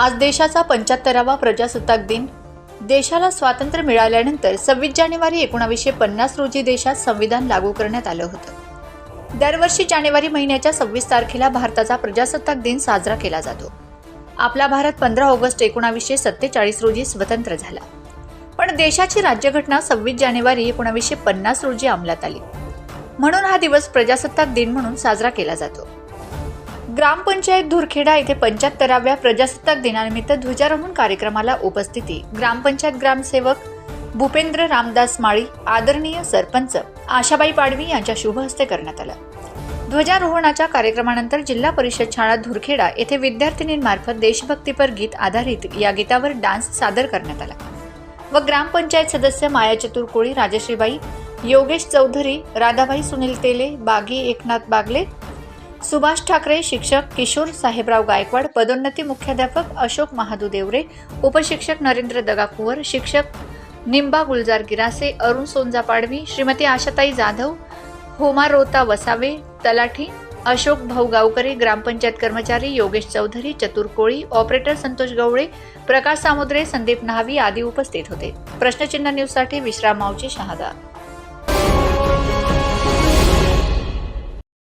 आज देशाचा पंच्याहत्तरावा प्रजासत्ताक दिन. देशाला स्वातंत्र्य मिळाल्यानंतर सव्वीस जानेवारी एकोणावीसशे पन्नास रोजी देशात संविधान लागू करण्यात आलं होतं. दरवर्षी जानेवारी महिन्याच्या सव्वीस तारखेला भारताचा प्रजासत्ताक दिन साजरा केला जातो. आपला भारत पंधरा ऑगस्ट एकोणावीसशे सत्तेचाळीस रोजी स्वतंत्र झाला. पण देशाची राज्यघटना सव्वीस जानेवारी एकोणावीसशे पन्नास रोजी अंमलात आली. म्हणून हा दिवस प्रजासत्ताक दिन म्हणून साजरा केला जातो. ग्रामपंचायत धुरखेडा येथे पंच्याहत्तराव्या प्रजासत्ताक दिनानिमित्त ध्वजारोहण कार्यक्रमाला उपस्थिती. ग्रामपंचायत ग्रामसेवक भूपेंद्र रामदास माळी आदरणीय सरपंच आशाबाई पाडवी यांच्या शुभ हस्ते करण्यात आलं. ध्वजारोहणाच्या कार्यक्रमानंतर जिल्हा परिषद शाळा धुरखेडा येथे विद्यार्थिनींमार्फत देशभक्तीपर गीत आधारित या गीतावर डान्स सादर करण्यात आला. व ग्रामपंचायत सदस्य माया चतुरकोळी राजश्रीबाई योगेश चौधरी राधाबाई सुनील तेले बागी एकनाथ बागले सुभाष ठाकरे शिक्षक किशोर साहेबराव गायकवाड पदोन्नती मुख्याध्यापक अशोक महादू देवरे उपशिक्षक नरेंद्र दगाकुवर शिक्षक निंबा गुलजार गिरासे अरुण सोनजा पाडवी श्रीमती आशाताई जाधव होमा रोता वसावे तलाठी अशोक भाऊ गावकरे ग्रामपंचायत कर्मचारी योगेश चौधरी चतुर कोळी ऑपरेटर संतोष गवळे प्रकाश सामुद्रे संदीप न्हावी आदी उपस्थित होते. प्रश्नचिन्ह न्यूजसाठी विश्राम मावची शहादा.